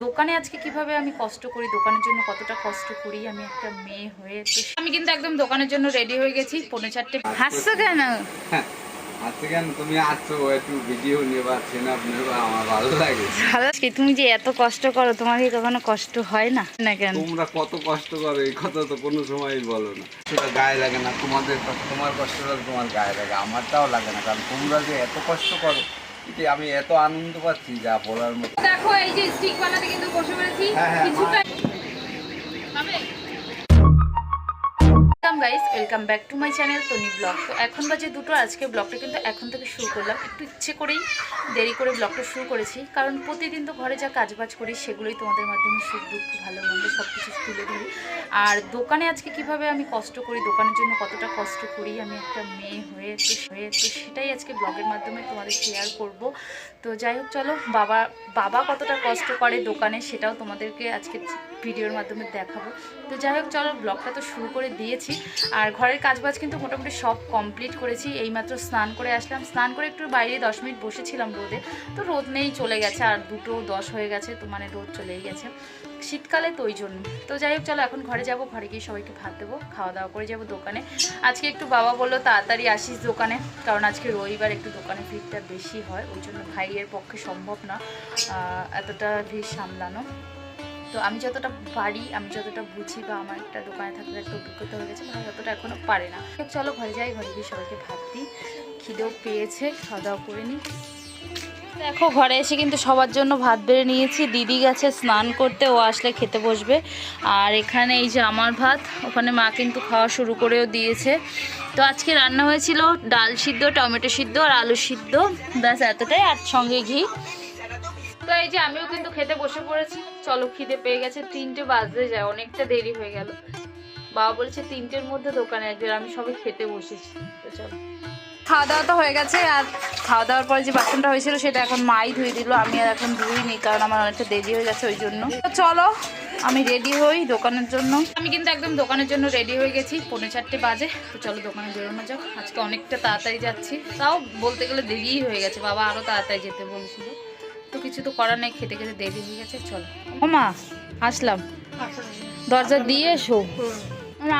দোকানে আজকে কীভাবে আমি কষ্ট করি দোকানের জন্য কতটা কষ্ট করি আমি একটা মেয়ে হয়ে আমি কিন্তু একদম দোকানের জন্য রেডি হয়ে গেছি পৌনে চারটে হাসছো কেন? হ্যাঁ, তুমি যে এত কষ্ট করো তোমার কি কখনো কষ্ট হয় না? না কেন? তোমরা কত কষ্ট করো এই কথা তো কোনো সময় বলো না। সেটা গায়ে লাগে না তোমাদের তোমার কষ্টটা তোমার গায়ে লাগে আমারটাও লাগে না কারণ তোমরা যে এত কষ্ট করো এতে আমি এত আনন্দ পাচ্ছি যা বলার মতো। দেখো এই যে স্টিক বানাতে কিন্তু বসে পড়েছি। হ্যাঁ, হ্যাঁ, কিছুটা welcome guys, welcome back to my channel Toni blog. তো এখন বাজে দুটো, আজকে ব্লগটা কিন্তু এখন থেকে শুরু করলাম। একটু ইচ্ছে করেই দেরি করে ব্লগটা শুরু করেছি, কারণ প্রতিদিন তো ঘরে যা কাজবাজ করি, সেগুলোই তোমাদের মাধ্যমে সুখ, দুঃখ, ভালো, মন্দ সব কিছু তুলে ধরি। আর দোকানে আজকে কীভাবে আমি কষ্ট করি, দোকানের জন্য কতটা কষ্ট করি, আমি একটা মেয়ে হয়ে হয়ে তো সেটাই আজকে ব্লগের মাধ্যমে তোমাদের শেয়ার করব। তো যাই হোক, চলো, বাবা বাবা কতটা কষ্ট করে দোকানে সেটাও তোমাদেরকে আজকে ভিডিওর মাধ্যমে দেখাবো। তো যাই হোক, চলো, ব্লগটা তো শুরু করে দিয়েছি। আর ঘরের কাজবাজ কিন্তু মোটামুটি সব কমপ্লিট করেছি। এইমাত্র স্নান করে আসলাম। স্নান করে একটু বাইরে দশ মিনিট বসেছিলাম রোদে। তো রোদ নেই, চলে গেছে। আর দুটো দশ হয়ে গেছে, তো মানে রোদ চলেই গেছে। শীতকালে তো ওই জন্য। তো যাই হোক, চলো এখন ঘরে যাব। ঘরে গিয়ে সবাইকে ভাত দেবো, খাওয়া দাওয়া করে যাব দোকানে। আজকে একটু বাবা বলল, তাড়াতাড়ি আসিস দোকানে। কারণ আজকে রবিবার একটু দোকানে ভিড়টা বেশি হয়। ওই জন্য ভাইয়ের পক্ষে সম্ভব না এতটা ভিড় সামলানো। তো আমি যতটা পারি, আমি যতটা বুঝি বা আমার একটা দোকানে থাকলে একটা অভিজ্ঞতা হয়ে গেছে ভাই অতটা এখনও পারে না। চলো ঘরে যাই, ঘরে গিয়ে সবাইকে ভাত দিই। খিদেও পেয়েছে খাওয়া দাওয়া করে নিই। দেখো, ঘরে এসে কিন্তু সবার জন্য ভাত বেড়ে নিয়েছি। দিদি গেছে স্নান করতে, ও আসলে খেতে বসবে। আর এখানে এই যে আমার ভাত, ওখানে মা কিন্তু খাওয়া শুরু করেও দিয়েছে। তো আজকে রান্না হয়েছিল ডাল সিদ্ধ, টমেটো সিদ্ধ আর আলু সিদ্ধ। ব্যাস, এতটাই। আর সঙ্গে ঘি। তো এই যে আমিও কিন্তু খেতে বসে পড়েছি। চলো খিদে পেয়ে গেছে, তিনটে বাজতে যায়, অনেকটা দেরি হয়ে গেল। বাবা বলছে, তিনটের মধ্যে দোকানে আসবে আমি সবাই খেতে বসেছি। চলো। খাওয়া দাওয়া তো হয়ে গেছে, আর খাওয়া দাওয়ার পরে যে বাসনটা হয়েছিল, সেটা এখন মাই ধুয়ে দিল, আমি আর এখন ধুইনি কারণ আমার অনেকটা দেরি হয়ে গেছে ওই জন্য। চলো, আমি রেডি হই দোকানের জন্য। আমি কিন্তু একদম দোকানের জন্য রেডি হয়ে গেছি, পৌনে চারটে বাজে। তো চলো দোকানে বেরোনো যাক, আজকে অনেকটা তাড়াতাড়ি যাচ্ছি। তাও বলতে গেলে দেরিই হয়ে গেছে, বাবা আরও তাড়াতাড়ি যেতে বলছিল। তো কিছু তো করার নেই খেতে খেতে দেরি হয়ে গেছে চলো। ও মা আসলাম। দরজা দিয়ে এসো।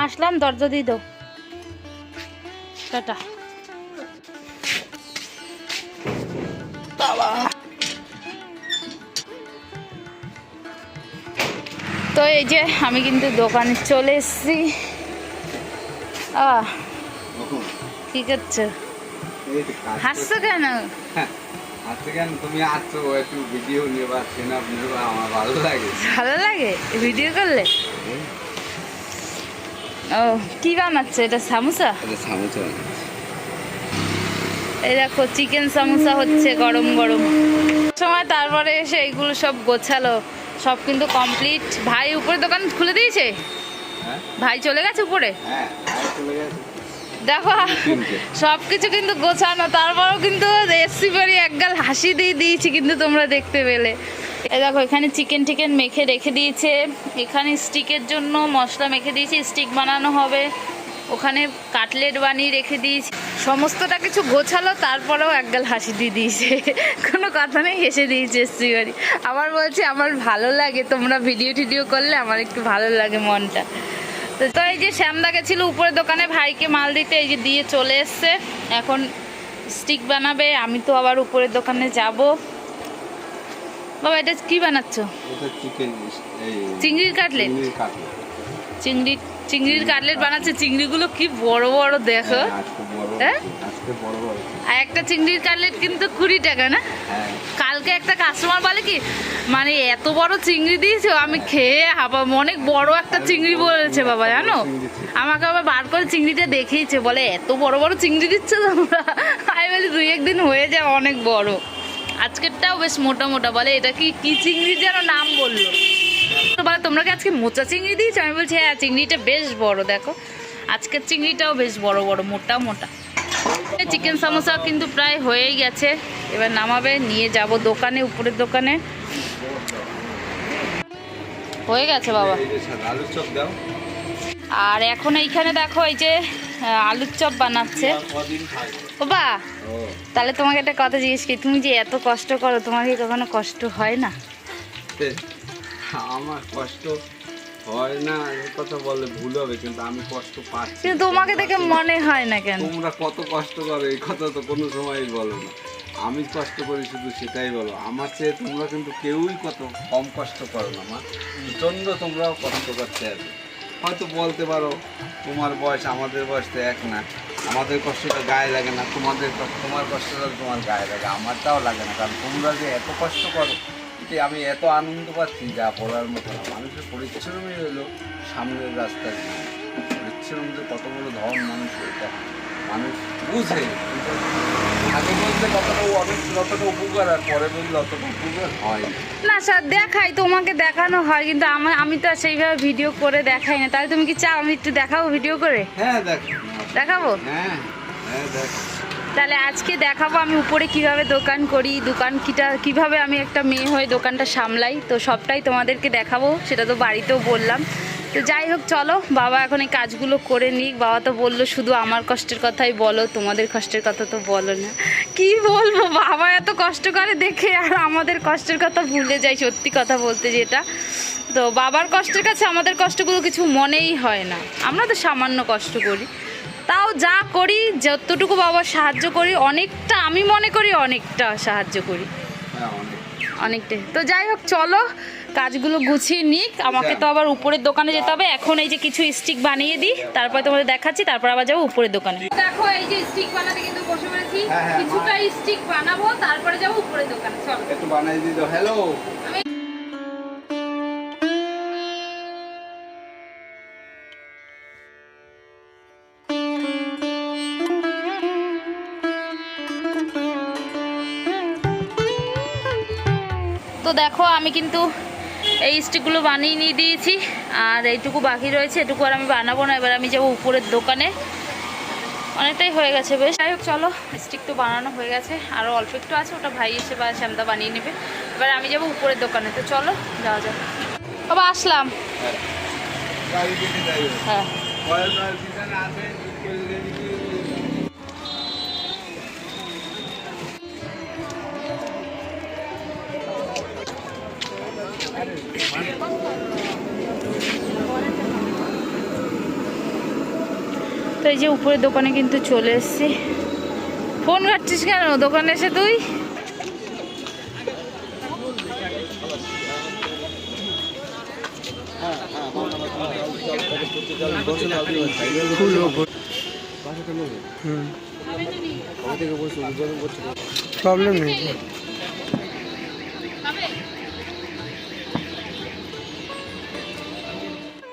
আসলাম দরজা দিয়ে দাও। টাটা। তো এই যে আমি কিন্তু দোকানে চলে এসেছি। আহ কি করছ? হাসছো কেন? হ্যাঁ, আজকে কেন? তুমি আসছো একটু ভিডিও নেবা সিনাপ নেবা আমার ভালো লাগে। ভালো লাগে? ভিডিও করলে? ও কি বানাচ্ছে এটা সামোসা? এটা সামুচা এই দেখো চিকেন সামোসা হচ্ছে গরম গরম। সময় তারপরে এসে এইগুলো সব গোছালো। সব কিন্তু কমপ্লিট ভাই উপরে দোকান খুলে দিয়েছে? হ্যাঁ। ভাই চলে গেছে উপরে? হ্যাঁ চলে গেছে। দেখো। সব কিছু কিন্তু গোছানো, তারপরেও কিন্তু এসি বাড়ি একগাল হাসি দিয়ে দিয়েছি কিন্তু তোমরা দেখতে পেলে। দেখো, এখানে চিকেন টিকেন মেখে রেখে দিয়েছে। এখানে স্টিকের জন্য মশলা মেখে দিয়েছি স্টিক বানানো হবে। ওখানে কাটলেট বানিয়ে রেখে দিয়েছি। সমস্তটা কিছু গোছালো, তারপরেও একগাল হাসি দিয়ে দিয়েছে। কোনো কথা নেই, হেসে দিয়েছে এসি বাড়ি। আবার বলছে, আমার ভালো লাগে, তোমরা ভিডিও টিডিও করলে আমার একটু ভালো লাগে মনটা। তো এই যে শ্যামদা গেছিল উপরে দোকানে ভাইকে মাল দিতে এই যে দিয়ে চলে এসছে। এখন স্টিক বানাবে আমি তো আবার উপরের দোকানে যাব। বাবা এটা কি বানাচ্ছ? এটা চিকেন এই চিংড়ির কাটলেট? চিংড়ির চিংড়ি চিংড়ির কাটলেট বানাচ্ছে চিংড়িগুলো কি বড় বড় দেখো। হ্যাঁ, হ্যাঁ? আর একটা চিংড়ির কাটলেট কিন্তু কুড়ি টাকা না? হ্যাঁ। কালকে একটা কাস্টমার বলে কি মানে এত বড় চিংড়ি দিয়েছ আমি খেয়ে হাবা অনেক বড় একটা চিংড়ি বলেছে বাবা জানো? আমাকে আবার বার করে চিংড়িটা দেখিয়েছে বলে এত বড় বড় চিংড়ি দিচ্ছে তোমরা? আমি বলি দুই একদিন হয়ে যায় অনেক বড়। আজকেরটাও বেশ মোটা মোটা বলে এটা কি কি চিংড়ি যেন নাম বলল? বলে তোমরা কি আজকে মোচা চিংড়ি দিয়েছ? আমি বলছি হ্যাঁ চিংড়িটা বেশ বড় দেখো। আজকের চিংড়িটাও বেশ বড় বড় মোটা মোটা। চিকেন সামোসা কিন্তু প্রায় হয়েই গেছে। এবার নামাবে নিয়ে যাব দোকানে উপরের দোকানে। হয়ে গেছে বাবা। এই আলুর চপ দাও আর এখন এইখানে দেখো এই যে আলুর চপ বানাচ্ছে। আর কদিন খাই ও বা তাহলে তোমাকে একটা কথা জিজ্ঞেস করি তুমি যে এত কষ্ট করো তোমার কি কখনো কষ্ট হয় না? আমার কষ্ট হয় না এ কথা বললে ভুল হবে কিন্তু আমি কষ্ট পাচ্ছি তোমাকে দেখে মনে হয় না কেন? তোমরা কত কষ্ট করো এই কথা তো কোনো সময়ই বলো না। আমি কষ্ট করি শুধু সেটাই বলো। আমার চেয়ে তোমরা কিন্তু কেউই কত কম কষ্ট করো না, মা। প্রচণ্ড তোমরাও কষ্ট করতে হবে। হয়তো বলতে পারো, তোমার বয়স, আমাদের বয়স তো এক না। আমাদের কষ্টটা গায়ে লাগে না, তোমাদের তোমার কষ্টটা তোমার গায়ে লাগে, আমারটাও লাগে না। কারণ তোমরা যে এত কষ্ট করো এতে আমি এত আনন্দ পাচ্ছি যা বলার মতো না। মানুষের পরিশ্রমই হলো সামনের রাস্তার। পরিশ্রম যে কত বড় মানুষ এটা মানুষ বুঝে। আগে বলতে কতটা অনেক যতটা উপকার আর পরে বললে অতটা উপকার হয় না। স্যার দেখাই তোমাকে দেখানো হয় কিন্তু আমি আমি তো আর সেইভাবে ভিডিও করে দেখাই না। তাহলে তুমি কি চাও আমি একটু দেখাবো ভিডিও করে? হ্যাঁ দেখ। দেখাবো? হ্যাঁ হ্যাঁ দেখ। তাহলে আজকে দেখাবো আমি উপরে কীভাবে দোকান করি দোকান কিটা কীভাবে আমি একটা মেয়ে হয়ে দোকানটা সামলাই। তো সবটাই তোমাদেরকে দেখাবো সেটা তো বাড়িতেও বললাম। তো যাই হোক চলো বাবা এখন এই কাজগুলো করে নিক। বাবা তো বলল শুধু আমার কষ্টের কথাই বলো তোমাদের কষ্টের কথা তো বলো না। কি বলব বাবা এত কষ্ট করে দেখে আর আমাদের কষ্টের কথা ভুলে যাই সত্যি কথা বলতে যেটা। তো বাবার কষ্টের কাছে আমাদের কষ্টগুলো কিছু মনেই হয় না। আমরা তো সামান্য কষ্ট করি। তাও যা করি যতটুকু বাবা সাহায্য করি অনেকটা আমি মনে করি অনেকটা সাহায্য করি। হ্যাঁ অনেকটাই। তো যাই হোক চলো কাজগুলো গুছিয়ে নিক। আমাকে তো আবার উপরের দোকানে যেতে হবে। এখন এই যে কিছু স্টিক বানিয়ে দিই। তারপরে তোমাদের দেখাচ্ছি। তারপর আবার যাব উপরের দোকানে। দেখো এই যে স্টিক বানাতে কিন্তু বসে পড়েছি। হ্যাঁ, হ্যাঁ, কিছুটা স্টিক বানাবো তারপরে যাব উপরের দোকানে। চলো। একটু বানাই দিত হ্যালো তো দেখো আমি কিন্তু এই স্টিকগুলো বানিয়ে নিয়ে দিয়েছি আর এইটুকু বাকি রয়েছে এটুকু আর আমি বানাবো না এবার আমি যাব উপরের দোকানে। অনেকটাই হয়ে গেছে বেশ। যাই হোক চলো স্টিক তো বানানো হয়ে গেছে আরও অল্প একটু আছে ওটা ভাই এসে বা শ্যামদা বানিয়ে নেবে। এবার আমি যাব উপরের দোকানে তো চলো যাওয়া যাক। বাবা আসলাম। যাই হ্যাঁ। তো এই যে উপরের দোকানে কিন্তু চলে এসেছি। ফোন ঘাটছিস কেন? দোকানে এসে তুই? প্রবলেম নেই।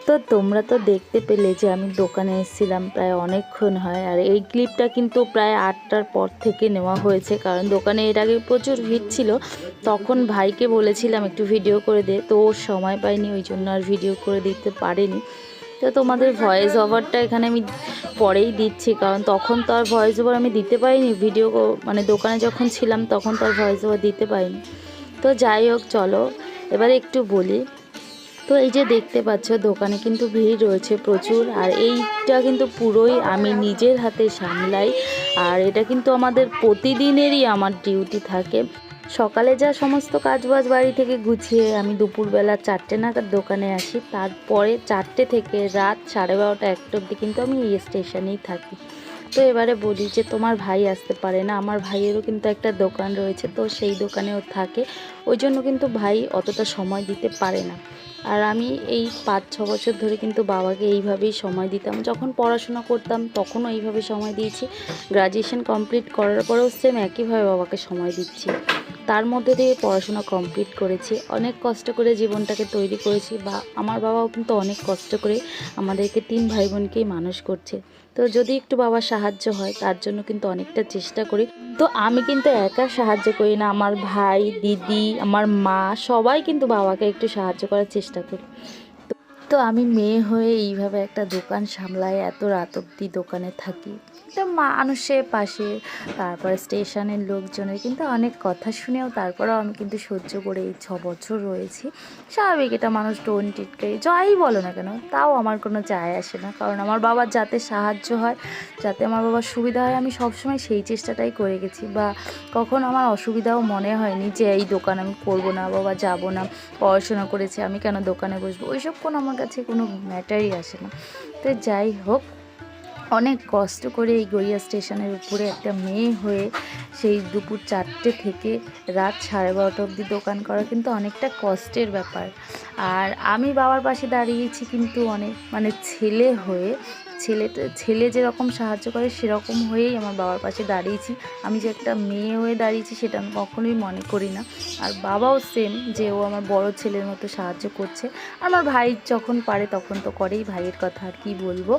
তো তোমরা তো দেখতে পেলে যে আমি দোকানে এসেছিলাম প্রায় অনেকক্ষণ হয়, আর এই ক্লিপটা কিন্তু প্রায় আটটার পর থেকে নেওয়া হয়েছে। কারণ দোকানে এর আগে প্রচুর ভিড় ছিল, তখন ভাইকে বলেছিলাম একটু ভিডিও করে দে, তো ওর সময় পাইনি ওই জন্য আর ভিডিও করে দিতে পারেনি। তো তোমাদের ভয়েস ওভারটা এখানে আমি পরেই দিচ্ছি, কারণ তখন তো আর ভয়েস ওভার আমি দিতে পারিনি ভিডিও মানে দোকানে যখন ছিলাম তখন তো আর ভয়েস ওভার দিতে পারিনি। তো যাই হোক, চলো, এবারে একটু বলি তো এই যে দেখতে পাচ্ছ, দোকানে কিন্তু ভিড় রয়েছে প্রচুর, আর এইটা কিন্তু পুরোই আমি নিজের হাতে সামলাই, আর এটা কিন্তু আমাদের প্রতিদিনেরই আমার ডিউটি থাকে। সকালে যা সমস্ত কাজবাজ বাড়ি থেকে গুছিয়ে আমি দুপুরবেলা চারটে নাগাদ দোকানে আসি, তারপরে চারটে থেকে রাত সাড়ে বারোটা একটা অবধি কিন্তু আমি এই স্টেশনেই থাকি। তো এবারে বলি যে, তোমার ভাই আসতে পারে না, আমার ভাইয়েরও কিন্তু একটা দোকান রয়েছে, তো সেই দোকানেও থাকে, ওই জন্য কিন্তু ভাই অতটা সময় দিতে পারে না। আর আমি এই পাঁচ, ছ বছর ধরে কিন্তু বাবাকে এইভাবেই সময় দিতাম। যখন পড়াশোনা করতাম তখনও এইভাবে সময় দিয়েছি। গ্রাজুয়েশন কমপ্লিট করার পরেও সেম একইভাবে বাবাকে সময় দিচ্ছি। তার মধ্যে দিয়ে পড়াশোনা কমপ্লিট করেছি। অনেক কষ্ট করে জীবনটাকে তৈরি করেছি বা আমার বাবাও কিন্তু অনেক কষ্ট করে আমাদেরকে তিন ভাই বোনকেই মানুষ করছে। তো যদি একটু বাবার সাহায্য হয়, তার জন্য কিন্তু অনেকটা চেষ্টা করি। তো আমি কিন্তু একা সাহায্য করি না, আমার ভাই, দিদি, আমার মা, সবাই কিন্তু বাবাকে একটু সাহায্য করার চেষ্টা করি। তো আমি মেয়ে হয়ে এইভাবে একটা দোকান সামলাই এত রাত অব্দি দোকানে থাকি। তো মানুষের পাশে, তারপরে স্টেশনের লোকজনের কিন্তু অনেক কথা শুনেও তারপরেও আমি কিন্তু সহ্য করে এই ছ বছর রয়েছি। স্বাভাবিক এটা মানুষ টোন টিটকে যাই বলো না কেন, তাও আমার কোনো যায় আসে না। কারণ আমার বাবার যাতে সাহায্য হয়, যাতে আমার বাবার সুবিধা হয়, আমি সবসময় সেই চেষ্টাটাই করে গেছি। বা কখনো আমার অসুবিধাও মনে হয়নি যে এই দোকান আমি করব না বাবা যাব না, পড়াশোনা করেছি, আমি কেন দোকানে বসবো, ওইসব কোনো আমার কাছে কোনো ম্যাটারই আসে না। তো যাই হোক অনেক কষ্ট করে এই গড়িয়া স্টেশনের উপরে একটা মেয়ে হয়ে সেই দুপুর চারটে থেকে রাত সাড়ে বারোটা অবধি দোকান করা কিন্তু অনেকটা কষ্টের ব্যাপার। আর আমি বাবার পাশে দাঁড়িয়েছি কিন্তু অনেক মানে ছেলে হয়ে ছেলেটা ছেলে যেরকম সাহায্য করে, সেরকম হয়েই আমার বাবার পাশে দাঁড়িয়েছি। আমি যে একটা মেয়ে হয়ে দাঁড়িয়েছি, সেটা আমি কখনোই মনে করি না। আর বাবাও সেম যে ও আমার বড় ছেলের মতো সাহায্য করছে। আমার ভাই যখন পারে, তখন তো করেই ভাইয়ের কথা আর কি বলব।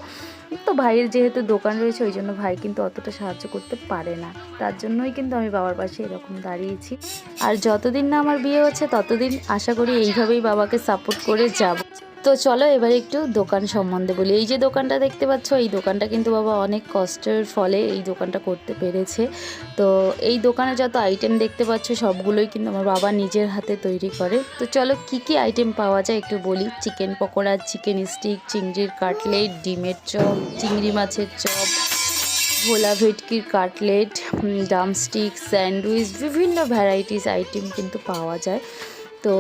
তো ভাইয়ের যেহেতু দোকান রয়েছে, ওই জন্য ভাই কিন্তু অতটা সাহায্য করতে পারে না। তার জন্যই কিন্তু আমি বাবার পাশে এরকম দাঁড়িয়েছি। আর যতদিন না আমার বিয়ে হচ্ছে, ততদিন আশা করি এইভাবেই বাবাকে সাপোর্ট করে যাব। তো চলো এবার একটু দোকান সম্বন্ধে বলি। এই যে দোকানটা দেখতে পাচ্ছ, এই দোকানটা কিন্তু বাবা অনেক কষ্টের ফলে এই দোকানটা করতে পেরেছে। তো এই দোকানে যত আইটেম দেখতে পাচ্ছ, সবগুলোই কিন্তু আমার বাবা নিজের হাতে তৈরি করে। তো চলো কি কি আইটেম পাওয়া যায় একটু বলি। চিকেন পকোড়া, চিকেন স্টিক, চিংড়ির কাটলেট, ডিমের চপ, চিংড়ি মাছের চপ, ভোলা ভেটকির কাটলেট ডামস্টিক স্যান্ডউইচ বিভিন্ন ভ্যারাইটিস আইটেম কিন্তু পাওয়া যায়। তো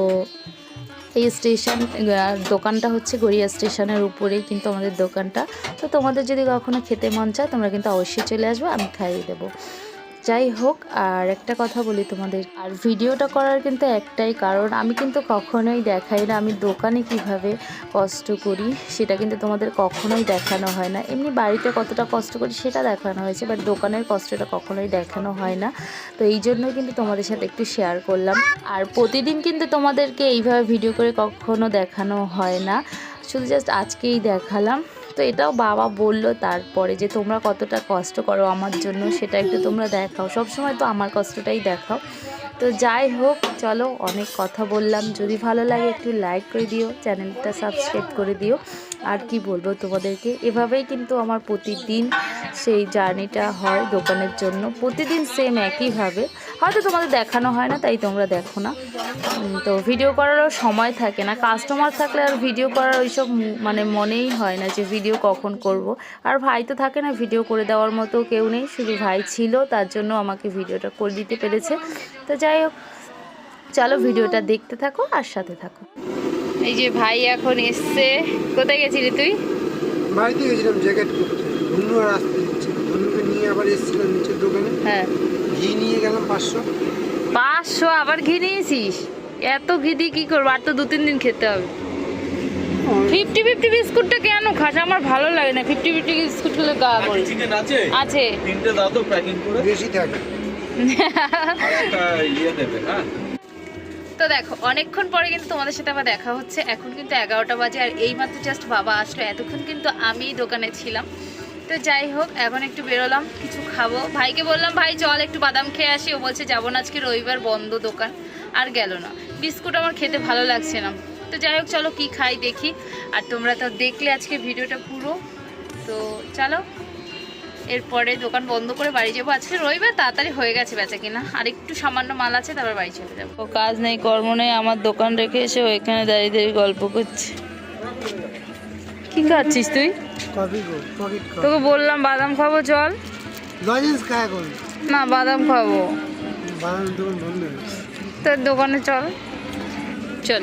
এই স্টেশন দোকানটা হচ্ছে গড়িয়া স্টেশনের উপরেই কিন্তু আমাদের দোকানটা। তো তোমাদের যদি কখনো খেতে মন চায়, তোমরা কিন্তু অবশ্যই চলে আসবে, আমি খাইয়ে দেবো। যাই হোক, আর একটা কথা বলি তোমাদের। আর ভিডিওটা করার কিন্তু একটাই কারণ, আমি কিন্তু কখনোই দেখাই না। আমি দোকানে কীভাবে কষ্ট করি, সেটা কিন্তু তোমাদের কখনোই দেখানো হয় না। এমনি বাড়িতে কতটা কষ্ট করি, সেটা দেখানো হয়েছে বাট দোকানের কষ্টটা কখনোই দেখানো হয় না। তো এই জন্যই কিন্তু তোমাদের সাথে একটু শেয়ার করলাম। আর প্রতিদিন কিন্তু তোমাদেরকে এইভাবে ভিডিও করে কখনো দেখানো হয় না। শুধু জাস্ট আজকেই দেখালাম। তো এটাও বাবা বলল তারপরে যে, তোমরা কতটা কষ্ট করো আমার জন্য, সেটা একটু তোমরা দেখাও। সবসময় তো আমার কষ্টটাই দেখাও। তো যাই হোক, চলো অনেক কথা বললাম। যদি ভালো লাগে একটু লাইক করে দিও, চ্যানেলটা সাবস্ক্রাইব করে দিও। আর কি বলব তোমাদেরকে? এভাবেই কিন্তু আমার প্রতিদিন সেই জার্নিটা হয় দোকানের জন্য। প্রতিদিন সেম একইভাবে। হয়তো তোমাদের দেখানো হয় না, তাই তোমরা দেখো না। তো ভিডিও করারও সময় থাকে না। কাস্টমার থাকলে আর ভিডিও করার ওইসব মানে মনেই হয় না যে ভিডিও কখন করব। আর ভাই তো থাকে না ভিডিও করে দেওয়ার মতো কেউ নেই। শুধু ভাই ছিল, তার জন্য আমাকে ভিডিওটা করে দিতে পেরেছে। তো যাই হোক, চলো ভিডিওটা দেখতে থাকো আর সাথে থাকো। এই যে ভাই এখন এসছে। কোথায় গেছিলি তুই? বাড়িতে গেছিলাম জ্যাকেট করতে ধুনু আর আসতে দিচ্ছে। ধুনুকে নিয়ে আবার এসেছিলাম নিচের দোকানে। হ্যাঁ। ঘি নিয়ে গেলাম পাঁচশো। পাঁচশো? আবার ঘি নিয়েছিস? এত ঘি দিয়ে কি করব? আর তো দু তিন দিন খেতে হবে। ফিফটি ফিফটি বিস্কুটটা কেন খাস? আমার ভালো লাগে না। ফিফটি ফিফটি বিস্কুট খেলে গা করে চিকেন আছে? আছে। তিনটে দাও তো প্যাকিং করে। বেশি থাকে। আর একটা ইয়ে দেবে হ্যাঁ? তো দেখো, অনেকক্ষণ পরে কিন্তু তোমাদের সাথে আবার দেখা হচ্ছে। এখন কিন্তু এগারোটা বাজে আর এইমাত্র জাস্ট বাবা আসলো। এতক্ষণ কিন্তু আমি দোকানে ছিলাম। তো যাই হোক, এখন একটু বেরোলাম, কিছু খাব। ভাইকে বললাম, ভাই, চল একটু বাদাম খেয়ে আসি। ও বলছে, যাব না, আজকে রবিবার বন্ধ দোকান। আর গেল না। বিস্কুট আমার খেতে ভালো লাগছে না। তো যাই হোক, চলো কি খাই দেখি। আর তোমরা তো দেখলে আজকে ভিডিওটা পুরো। তো চলো। এরপরে দোকান বন্ধ করে বাড়ি যাব আজকে রবিবার তাড়াতাড়ি হয়ে গেছে বেচা কিনা। আর একটু সামান্য মাল আছে তারপর বাড়ি চলে যাব। কাজ নেই কর্ম নেই আমার দোকান রেখে এসে ওইখানে দাঁড়িয়ে দাঁড়িয়ে গল্প করছে। কি খাচ্ছিস তুই? তোকে বললাম বাদাম খাব চল। লজেন্স খায় এখন। না বাদাম খাব। তোর দোকানে চল। চল।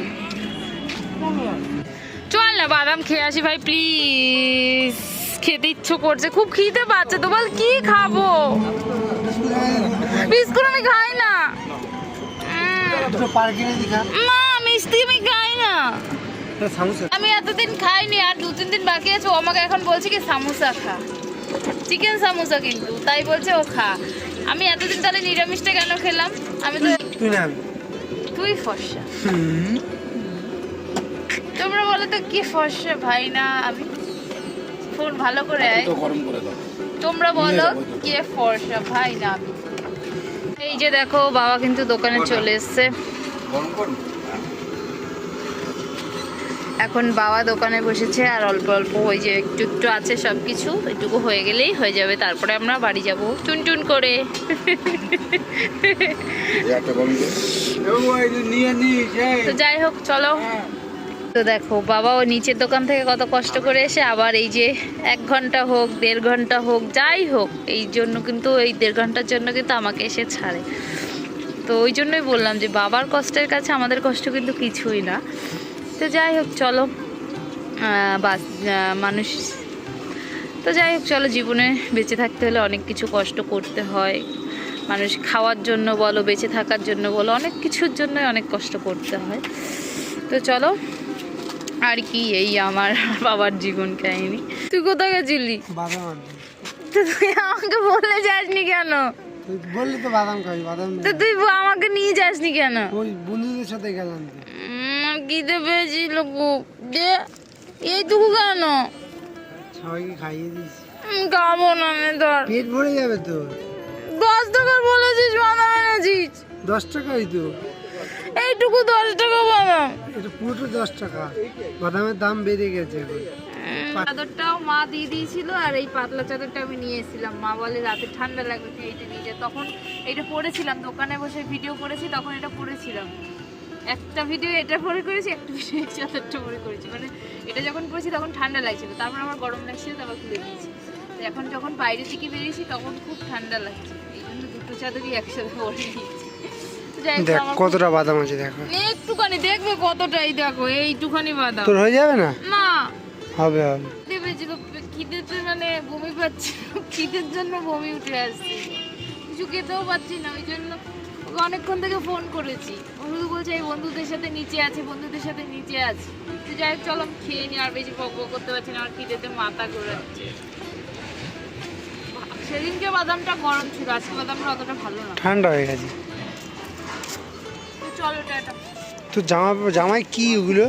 চল না বাদাম খেয়ে আসি ভাই প্লিজ। খেতে ইচ্ছে করছে খুব খিদে পাচ্ছে তো বল কি খাব? বিস্কুট আমি খাই না। না মিষ্টি আমি খাই না। আমি এতদিন খাইনি আর দু তিন দিন বাকি আছে ও আমাকে এখন বলছে কি সামোসা খা। চিকেন সামোসা কিন্তু তাই বলছে ও খা। আমি এতদিন তাহলে নিরামিষটা কেন খেলাম? আমি তো তুই তুই ফর্সা। তোমরা বলো তো কি ফর্সা ভাই না আমি ফোন ভালো করে তোমরা বলো কে ফর্সা? ভাই না আমি। এই যে দেখো বাবা কিন্তু দোকানে চলে এসছে। এখন বাবা দোকানে বসেছে আর অল্প অল্প ওই যে একটু একটু আছে সব কিছু এটুকু হয়ে গেলেই হয়ে যাবে। তারপরে আমরা বাড়ি যাব টুন টুন করে তো যাই হোক চলো। তো দেখো বাবা ও নিচের দোকান থেকে কত কষ্ট করে এসে আবার এই যে এক ঘণ্টা হোক, দেড় ঘণ্টা হোক, যাই হোক, এই জন্য কিন্তু, এই দেড় ঘণ্টার জন্য কিন্তু আমাকে এসে ছাড়ে। তো ওই জন্যই বললাম যে, বাবার কষ্টের কাছে আমাদের কষ্ট কিন্তু কিছুই না। তো যাই হোক, চলো। বাস মানুষ, তো যাই হোক, চলো জীবনে বেঁচে থাকতে হলে অনেক কিছু কষ্ট করতে হয়। মানুষ খাওয়ার জন্য বলো, বেঁচে থাকার জন্য বলো, অনেক কিছুর জন্যই অনেক কষ্ট করতে হয়। তো চলো। আর কি এই আমার বাবার জীবন কাহিনী। তুই কোথায় গেছিলি? তুই আমাকে বলে যাসনি কেন? তুই বললি তো বাদাম খাবি বাদাম তো তুই আমাকে নিয়ে যাসনি কেন? ওই বন্ধুদের সাথে গেলাম খিদে পেয়েছিল খুব যে এইটুকু কেন? সবাইকে খাইয়ে দিস। খাব না আমি ধর পেট ভরে যাবে তো। দশ টাকার বলেছিস বাদাম এনেছিস। দশ টাকাই তো। এইটুকু দশ টাকা বাদাম। এটা পুরোটা দশ টাকা। বাদামের দাম বেড়ে গেছে এখন। চাদরটাও মা দিয়ে দিয়েছিল আর এই পাতলা চাদরটা আমি নিয়ে এসেছিলাম। মা বলে রাতে ঠান্ডা লাগবে তুই এইটা নিয়ে যা। তখন এইটা পরেছিলাম দোকানে বসে ভিডিও করেছি তখন এটা পরেছিলাম একটা ভিডিও এটা পরে করেছি একটা ভিডিও এই চাদরটা পরে করেছি। মানে এটা যখন পরেছি তখন ঠান্ডা লাগছিল। তারপর আমার গরম লাগছিল তারপর খুলে দিয়েছি। এখন যখন বাইরে থেকে বেরিয়েছি তখন খুব ঠান্ডা লাগছে। এই জন্য দুটো চাদরই একসাথে পরে নিয়েছি। দেখ কতটা বাদাম আছে দেখো। একটুখানি দেখবে কতটাই দেখো এইটুখানি বাদাম। তোর হয়ে যাবে না? না। হবে হবে। পেয়েছিল খিদেতে মানে বমি পাচ্ছি খিদের জন্য বমি উঠে আসছে। কিছু খেতেও পাচ্ছি না ওই জন্য অনেকক্ষণ থেকে ফোন করেছি। ও বলছে এই বন্ধুদের সাথে নিচে আছে বন্ধুদের সাথে নিচে আছে। তো যাই হোক চলো খেয়ে নি আর বেশি বক বক করতে পারছি না আমার খিদেতে মাথা ঘোরাচ্ছে। সেদিনকে বাদামটা গরম ছিল আজকে বাদামটা অতটা ভালো না। ঠান্ডা হয়ে গেছে। তো চলো টাটা তোর জামা জামাই কি ওগুলো?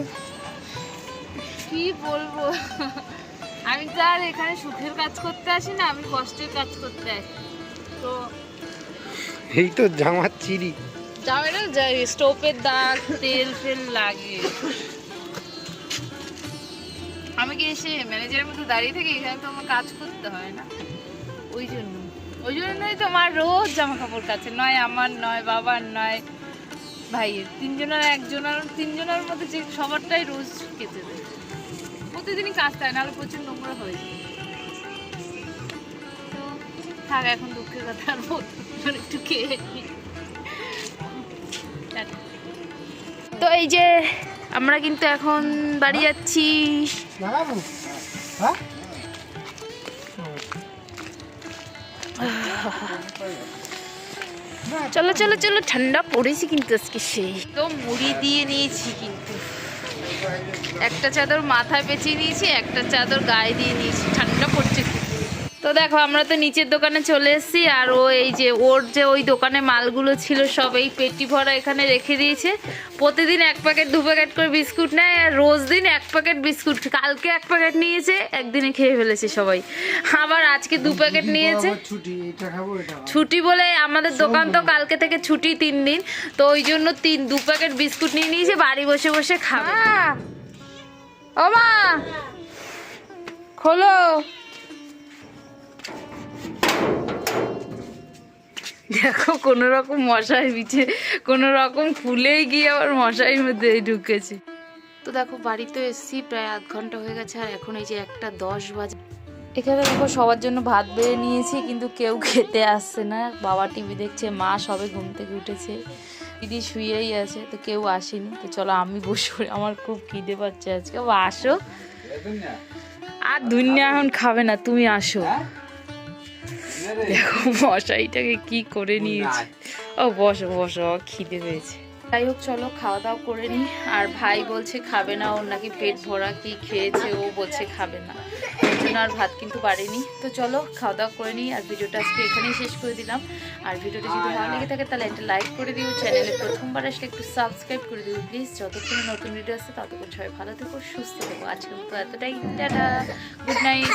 কি বলব? আমি তো আর এখানে সুখের কাজ করতে আসি না আমি কষ্টের কাজ করতে আসি। তো এই তো জামার চিরি যাবে না যাই স্টোভের দাগ তেল ফেল লাগে। আমি কি এসে ম্যানেজারের মতো দাঁড়িয়ে থাকি এখানে তো আমার কাজ করতে হয় না? ওই জন্য। ওই জন্যই তো আমার রোজ জামা কাপড় কাছে নয় আমার নয় বাবার নয় ভাইয়ের তিনজনের একজনের তিনজনের মধ্যে যে সবারটাই রোজ কেটে দেয়। প্রতিদিনই কাচতে হয় নাহলে প্রচুর নোংরা হয়ে যায়। তো থাক এখন দুঃখের কথা আর একটু খেয়ে তো এই যে আমরা কিন্তু এখন বাড়ি যাচ্ছি। হ্যাঁ। চলো চলো চলো, ঠান্ডা পড়েছি কিন্তু আজকে সেই তো মুড়ি দিয়ে নিয়েছি কিন্তু একটা চাদর মাথায় পেঁচিয়ে নিয়েছি, একটা চাদর গায়ে দিয়ে নিয়েছি ঠান্ডা পড়ছে। তো দেখো আমরা তো নিচের দোকানে চলে এসেছি আর ও এই যে ওর যে ওই দোকানে মালগুলো ছিল সব এই পেটি ভরা এখানে রেখে দিয়েছে। প্রতিদিন এক প্যাকেট দু প্যাকেট করে বিস্কুট নেয় আর রোজ দিন এক প্যাকেট বিস্কুট। কালকে এক প্যাকেট নিয়েছে একদিনে খেয়ে ফেলেছে সবাই। আবার আজকে দু প্যাকেট নিয়েছে। ছুটি এটা খাব এটা খাব। ছুটি বলে আমাদের দোকান তো কালকে থেকে ছুটি তিন দিন তো ওই জন্য তিন দু প্যাকেট বিস্কুট নিয়ে নিয়েছে বাড়ি বসে বসে খাবে। ও মা! খোলো। দেখো কোনো রকম মশাই বিছে কোনো রকম ফুলেই গিয়ে আবার মশাইয়ের মধ্যে ঢুকেছে। তো দেখো বাড়িতে এসেছি প্রায় আধ ঘণ্টা হয়ে গেছে আর এখন এই যে একটা দশ বাজে এখানে দেখো সবার জন্য ভাত বেড়ে নিয়েছি কিন্তু কেউ খেতে আসছে না। বাবা টিভি দেখছে মা সবে ঘুম থেকে উঠেছে। দিদি শুয়েই আছে তো কেউ আসেনি। তো চলো আমি বসে। আমার খুব খিদে পাচ্ছে আজকে। আসো। আর দুনিয়া এখন খাবে না তুমি আসো। দেখো মশাইটাকে কি করে নিয়েছে? ও বসো বসো খিদে পেয়েছে। যাই হোক চলো খাওয়া দাওয়া করে নি। আর ভাই বলছে খাবে না ওর নাকি পেট ভরা কি খেয়েছে ও বলছে খাবে না। ওর জন্য আর ভাত কিন্তু পারেনি তো চলো খাওয়া দাওয়া করে নিই আর ভিডিওটা আজকে এখানেই শেষ করে দিলাম। আর ভিডিওটা যদি ভালো লেগে থাকে তাহলে একটা লাইক করে দিও। চ্যানেলে প্রথমবার আসলে একটু সাবস্ক্রাইব করে দিও। প্লিজ যতক্ষণে নতুন ভিডিও আসছে ততক্ষণ সবাই ভালো থেকো সুস্থ থেকো। আজকের মতো এতটাই। টাটা। Good night.